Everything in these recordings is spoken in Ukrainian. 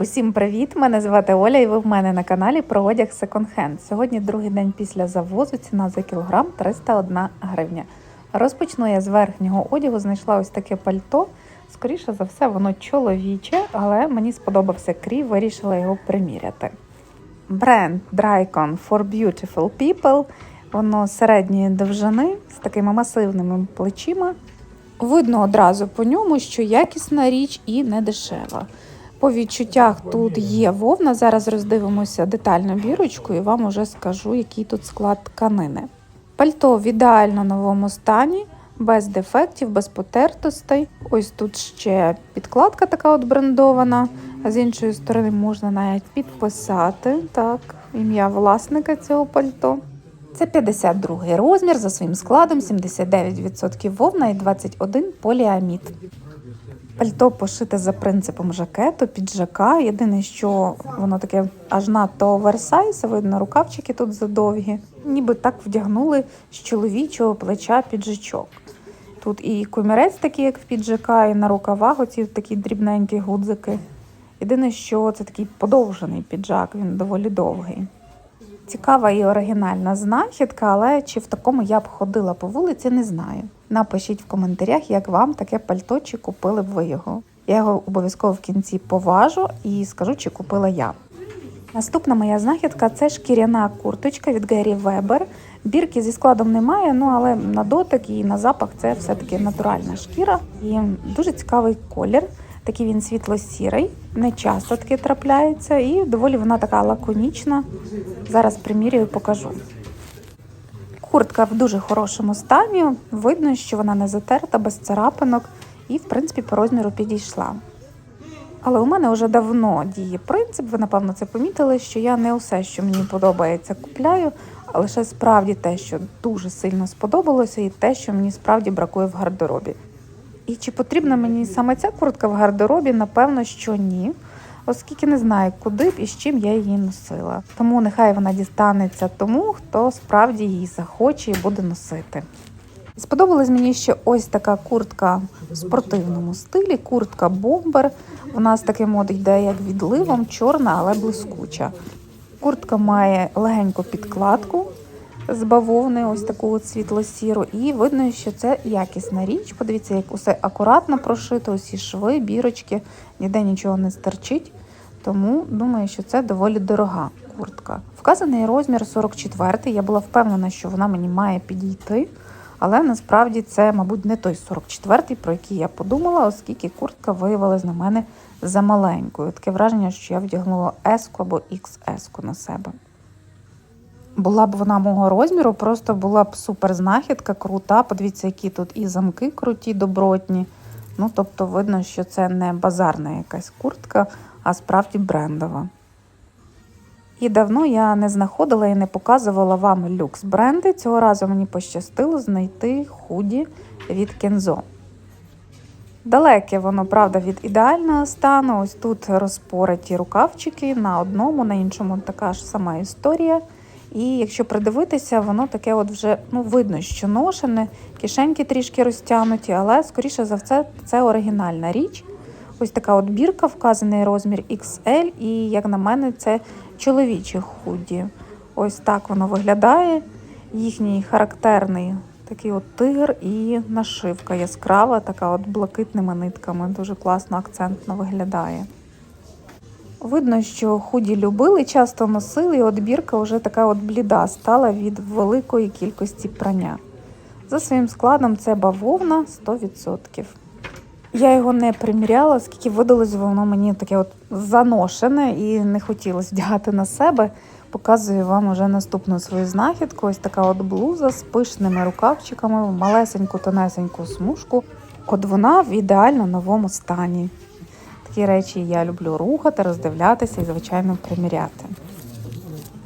Усім привіт! Мене звати Оля, і ви в мене на каналі про одяг Hand. Сьогодні другий день після завозу. Ціна за кілограм 301 гривня. Розпочну я з верхнього одягу. Знайшла ось таке пальто. Скоріше за все, воно чоловіче, але мені сподобався крій, вирішила його приміряти. Бренд Drycon for Beautiful People. Воно середньої довжини з такими масивними плечима. Видно одразу по ньому, що якісна річ і не дешева. По відчуттях тут є вовна. Зараз роздивимося детально бірочку і вам уже скажу, який тут склад тканини. Пальто в ідеально новому стані, без дефектів, без потертостей. Ось тут ще підкладка така от брендована, а з іншої сторони можна навіть підписати так, ім'я власника цього пальто. Це 52 розмір за своїм складом, 79% вовна і 21 поліамід. Пальто пошите за принципом жакету, піджака. Єдине, що воно таке аж надто оверсайз, видно, рукавчики тут задовгі. Ніби так вдягнули з чоловічого плеча піджачок. Тут і комірець такий, як в піджака, і на рукавах оці такі дрібненькі гудзики. Єдине, що це такий подовжений піджак, він доволі довгий. Цікава і оригінальна знахідка, але чи в такому я б ходила по вулиці, не знаю. Напишіть в коментарях, як вам таке пальто, чи купили б ви його. Я його обов'язково в кінці поважу і скажу, чи купила я. Наступна моя знахідка це шкіряна курточка від Гері Вебер. Бірки зі складом немає, ну але на дотик і на запах це все-таки натуральна шкіра. І дуже цікавий колір. Такий він світло-сірий, не часто таке трапляється, і доволі вона така лаконічна. Зараз примірюю покажу. Куртка в дуже хорошому стані. Видно, що вона не затерта, без царапинок і, в принципі, по розміру підійшла. Але у мене вже давно діє принцип, ви, напевно, це помітили, що я не усе, що мені подобається, купляю, а лише справді те, що дуже сильно сподобалося, і те, що мені справді бракує в гардеробі. І чи потрібна мені саме ця куртка в гардеробі? Напевно, що ні, оскільки не знаю, куди б і з чим я її носила. Тому нехай вона дістанеться тому, хто справді її захоче і буде носити. Сподобалась мені ще ось така куртка в спортивному стилі, куртка бомбер. Вона з таким от йде як відливом, чорна, але блискуча. Куртка має легеньку підкладку з бавовни, ось таку от світло-сіру, і видно, що це якісна річ. Подивіться, як усе акуратно прошито, усі шви, бірочки, ніде нічого не стерчить. Тому думаю, що це доволі дорога куртка. Вказаний розмір 44 Я була впевнена, що вона мені має підійти. Але насправді це, мабуть, не той 44-й, про який я подумала, оскільки куртка виявилась на мене замаленькою. Таке враження, що я вдягнула S або XS на себе. Була б вона мого розміру, просто була б супер знахідка, крута. Подивіться, які тут і замки круті, добротні. Ну, тобто, видно, що це не базарна якась куртка, а справді брендова. І давно я не знаходила і не показувала вам люкс бренди. Цього разу мені пощастило знайти худі від Кензо. Далеке воно, правда, від ідеального стану. Ось тут розпориті рукавчики на одному, на іншому така ж сама історія. І якщо придивитися, воно таке от вже ну, видно, що ношене, кишеньки трішки розтягнуті, але, скоріше за все, це оригінальна річ. Ось така от бірка, вказаний розмір XL, і, як на мене, це чоловічі худі. Ось так воно виглядає. Їхній характерний такий от тигр і нашивка яскрава, така от блакитними нитками. Дуже класно, акцентно виглядає. Видно, що худі любили, часто носили, і от бірка вже така от бліда стала від великої кількості прання. За своїм складом це бавовна 100%. Я його не приміряла, оскільки видалось воно мені таке от заношене і не хотілося вдягати на себе. Показую вам уже наступну свою знахідку. Ось така от блуза з пишними рукавчиками, малесеньку тонесеньку смужку. От вона в ідеально новому стані. Такі речі я люблю рухати, роздивлятися і, звичайно, приміряти.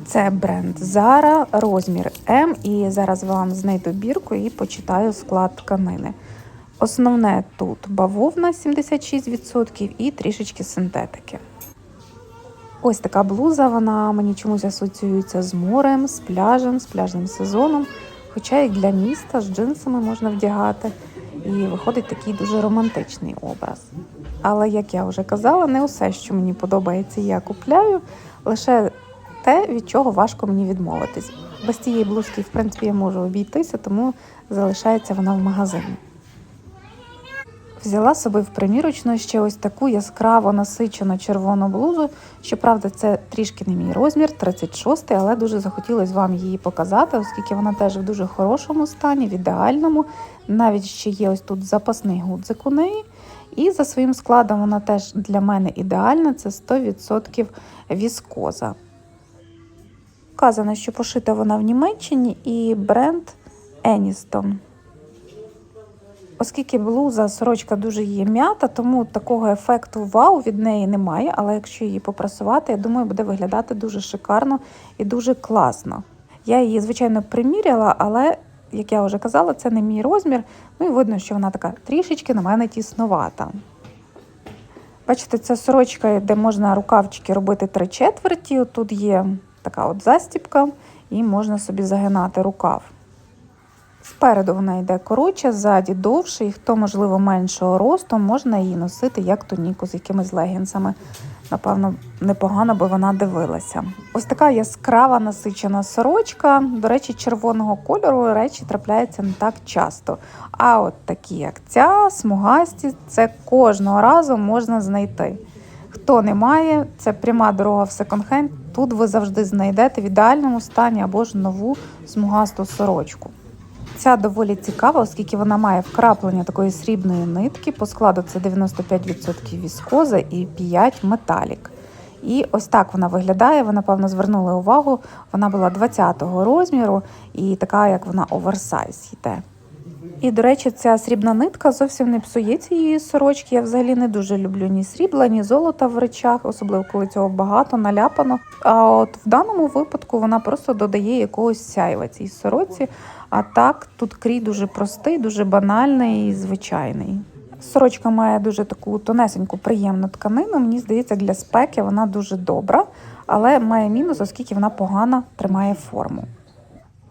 Це бренд Zara, розмір М. І зараз вам знайду бірку і почитаю склад тканини. Основне тут бавовна 76% і трішечки синтетики. Ось така блуза, вона мені чомусь асоціюється з морем, з пляжем, з пляжним сезоном. Хоча і для міста з джинсами можна вдягати. і виходить такий дуже романтичний образ. Але як я вже казала, не усе, що мені подобається, я купляю, лише те, від чого важко мені відмовитись. Без цієї блузки, в принципі, я можу обійтися, тому залишається вона в магазині. Взяла собі в примірочну ще ось таку яскраво насичену червону блузу. Щоправда, це трішки не мій розмір, 36, але дуже захотілося вам її показати, оскільки вона теж в дуже хорошому стані, в ідеальному. Навіть ще є ось тут запасний гудзик у неї. І за своїм складом вона теж для мене ідеальна, це 100% віскоза. Вказано, що пошита вона в Німеччині і бренд Еністон. Оскільки блуза сорочка дуже є м'ята, тому такого ефекту вау від неї немає. Але якщо її попрасувати, я думаю, буде виглядати дуже шикарно і дуже класно. Я її, звичайно, приміряла, але, як я вже казала, це не мій розмір. Ну і видно, що вона така трішечки на мене тіснувата. Бачите, це сорочка, де можна рукавчики робити три четверті. Тут є така от застіпка, і можна собі загинати рукав. Спереду вона йде коротша, ззаді довше, і хто, можливо, меншого росту, можна її носити як туніку з якимись легінсами. Напевно, непогано би вона дивилася. Ось така яскрава насичена сорочка. До речі, червоного кольору речі трапляються не так часто. А от такі, як ця, смугасті, це кожного разу можна знайти. Хто не має, це пряма дорога в секонд-хенд. Тут ви завжди знайдете в ідеальному стані або ж нову смугасту сорочку. Ця доволі цікава, оскільки вона має вкраплення такої срібної нитки. По складу це 95% віскоза і 5 металік. І ось так вона виглядає. Ви, напевно, звернули увагу. Вона була 20-го розміру і така, як вона оверсайз йде. І, до речі, ця срібна нитка зовсім не псує цієї сорочки. Я взагалі не дуже люблю ні срібла, ні золота в речах, особливо коли цього багато наляпано. А от в даному випадку вона просто додає якогось сяйва цій сороці. А так, тут крій дуже простий, дуже банальний і звичайний. Сорочка має дуже таку тонесеньку, приємну тканину. Мені здається, для спеки вона дуже добра, але має мінус, оскільки вона погано тримає форму.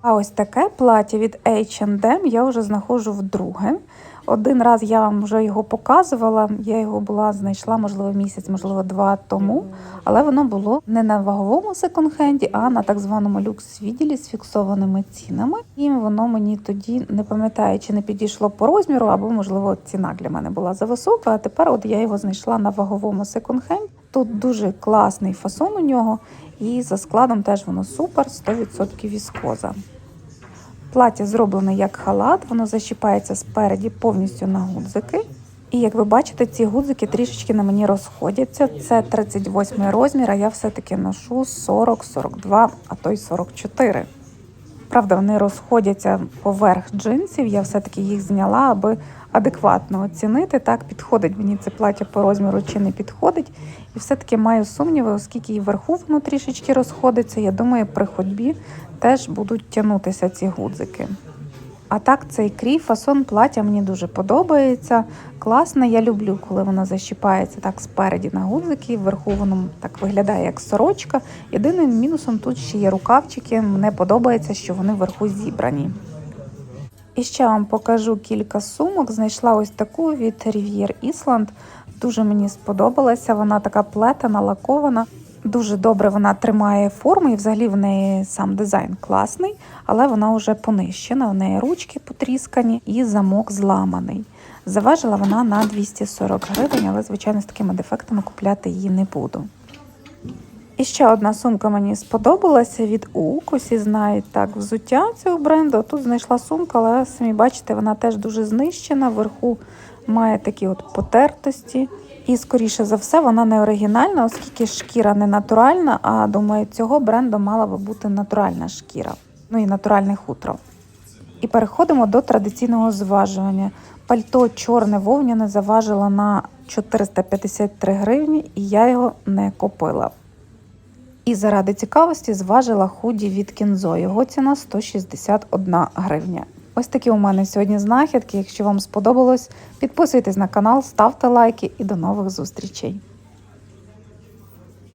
А ось таке плаття від H&M я вже знаходжу вдруге. Один раз я вам вже його показувала. Я його була знайшла, можливо, місяць, можливо, два тому. Але воно було не на ваговому секонд-хенді, а на так званому люкс-відділі з фіксованими цінами. І воно мені тоді не пам'ятаю, чи не підійшло по розміру, або, можливо, ціна для мене була за висока. А тепер от я його знайшла на ваговому секонд-хенді. Тут дуже класний фасон у нього, і за складом теж воно супер, 100% віскоза. Плаття зроблене як халат, воно защіпається спереді повністю на гудзики. І як ви бачите, ці гудзики трішечки на мені розходяться. Це 38 розмір, а я все-таки ношу 40, 42, а то й 44. Правда, вони розходяться поверх джинсів. Я все-таки їх зняла, аби адекватно оцінити. Так, підходить мені це плаття по розміру чи не підходить. І все-таки маю сумніви, оскільки і вверху воно трішечки розходиться. Я думаю, при ходьбі теж будуть тягнутися ці гудзики. А так, цей крій, фасон плаття мені дуже подобається. Класно, я люблю, коли воно защіпається так спереді на гудзики, вверху воно так виглядає як сорочка. Єдиним мінусом тут ще є рукавчики. Мені подобається, що вони вверху зібрані. І ще вам покажу кілька сумок. Знайшла ось таку від Rivier Island. Дуже мені сподобалася. Вона така плетена, лакована. Дуже добре вона тримає форму, і взагалі в неї сам дизайн класний, але вона вже понищена. У неї ручки потріскані і замок зламаний. Заважила вона на 240 гривень, але, звичайно, з такими дефектами купляти її не буду. І ще одна сумка мені сподобалася від УК. Усі знають так взуття цього бренду. Тут знайшла сумка, але самі бачите, вона теж дуже знищена. Вверху має такі от потертості. І, скоріше за все, вона не оригінальна, оскільки шкіра не натуральна, а думаю, цього бренду мала би бути натуральна шкіра, ну і натуральне хутро. І переходимо до традиційного зважування. Пальто чорне вовняне заважило на 453 гривні, і я його не купила. І заради цікавості зважила худі від кінзо. Його ціна 161 гривня. Ось такі у мене сьогодні знахідки. Якщо вам сподобалось, підписуйтесь на канал, ставте лайки і до нових зустрічей.